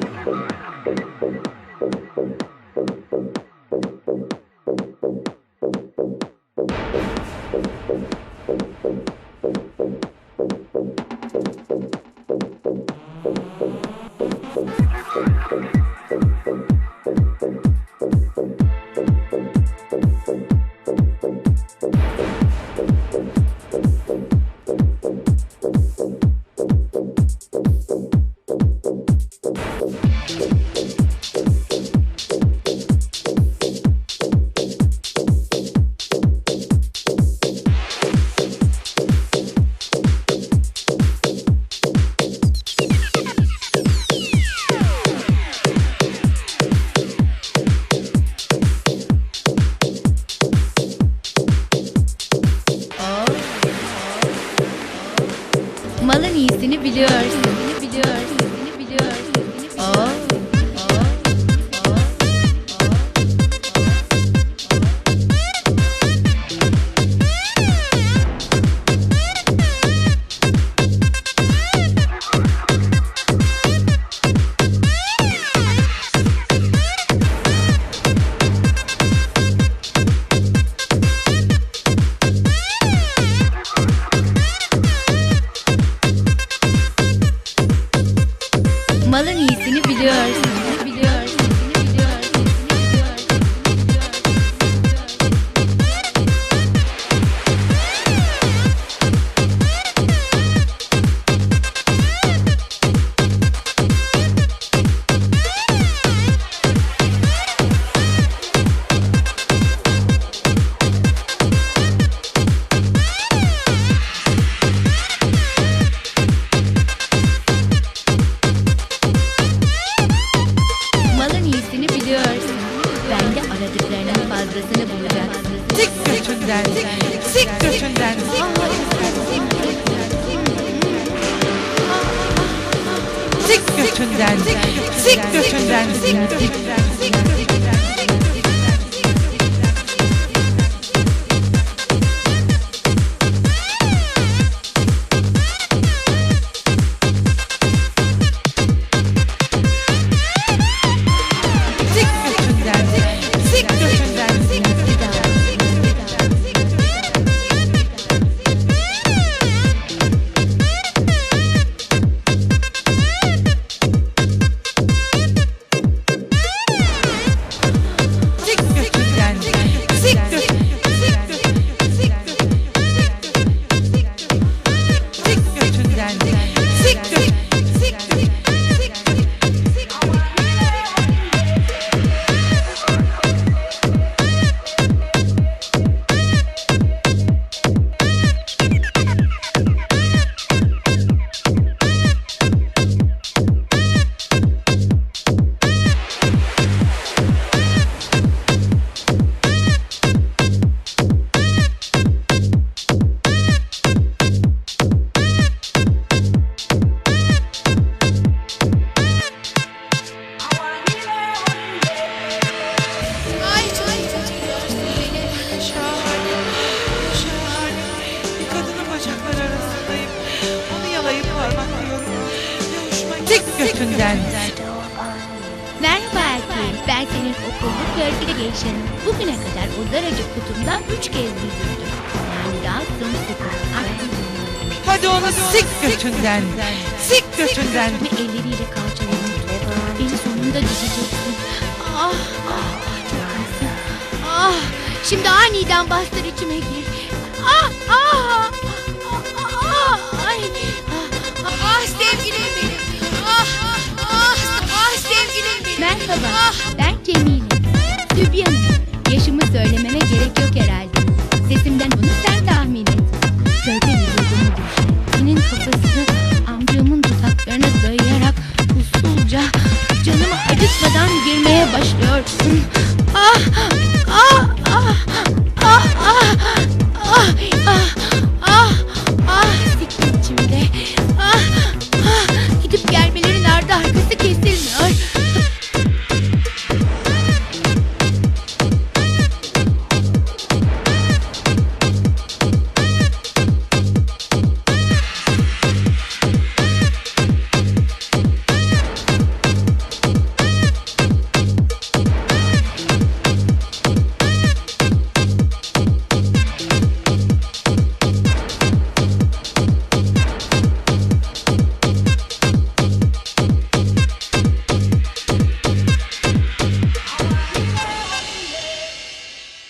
Thank you. Malın iyisini fazlasını bulacaksın. Sik götünden, sik götünden. Sik götünden, sik götünden, sik götünden, Sik götünden. Merhaba erkeğim. Ben senin okulluk görgülü geçenim. Bugüne kadar o daracık kutumdan üç kez yüzüldüm. Yani daha sımsıkı. Artık Hadi onu sik götünden. Sik götünden. Ve elleriyle kalçalarımı tuttu. Beni sonunda düşeceksin. Ah, ah, ah çok iyisin. Ah, şimdi aniden bastır içime gir. Ah, ah, ah, ben Cemile. Sübyan'ım. Yaşımı söylememe gerek yok herhalde. Sesimden bunu sen tahmin et. Gölge vücudumu düşün. Senin kafası amcamın dudaklarına dayayarak usulca canımı acıtmadan girmeye başlıyorsun. Ah,